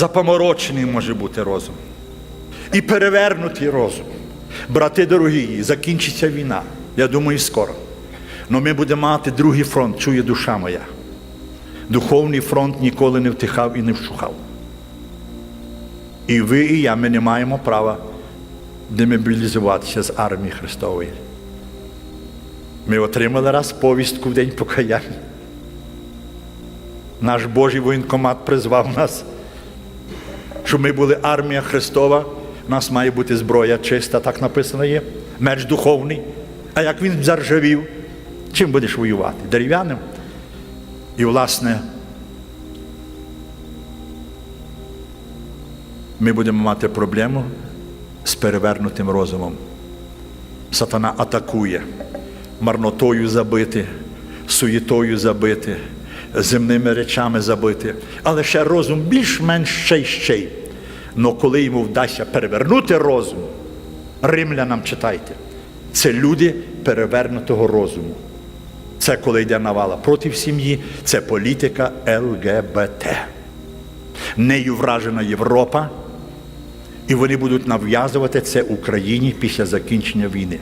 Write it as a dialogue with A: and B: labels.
A: Запоморочений може бути розум. І перевернутий розум. Брати дорогі, закінчиться війна. Я думаю, скоро. Но ми будемо мати другий фронт, чує душа моя. Духовний фронт ніколи не втихав і не вщухав. І ви, і я, ми не маємо права демобілізуватися з армії Христової. Ми отримали раз повістку в день покаяння. Наш Божий воєнкомат призвав нас, щоб ми були армія Христова. У нас має бути зброя чиста, так написано є, меч духовний. А як він заржавів, чим будеш воювати? Дерев'яним? І, власне, ми будемо мати проблему з перевернутим розумом. Сатана атакує, марнотою забити, суєтою забити, земними речами забити. Але ще розум більш-менш ще й ще й. Но коли йому вдасться перевернути розум, римлянам читайте, це люди перевернутого розуму. Це коли йде навала проти сім'ї, це політика ЛГБТ. Нею вражена Європа, і вони будуть нав'язувати це Україні після закінчення війни.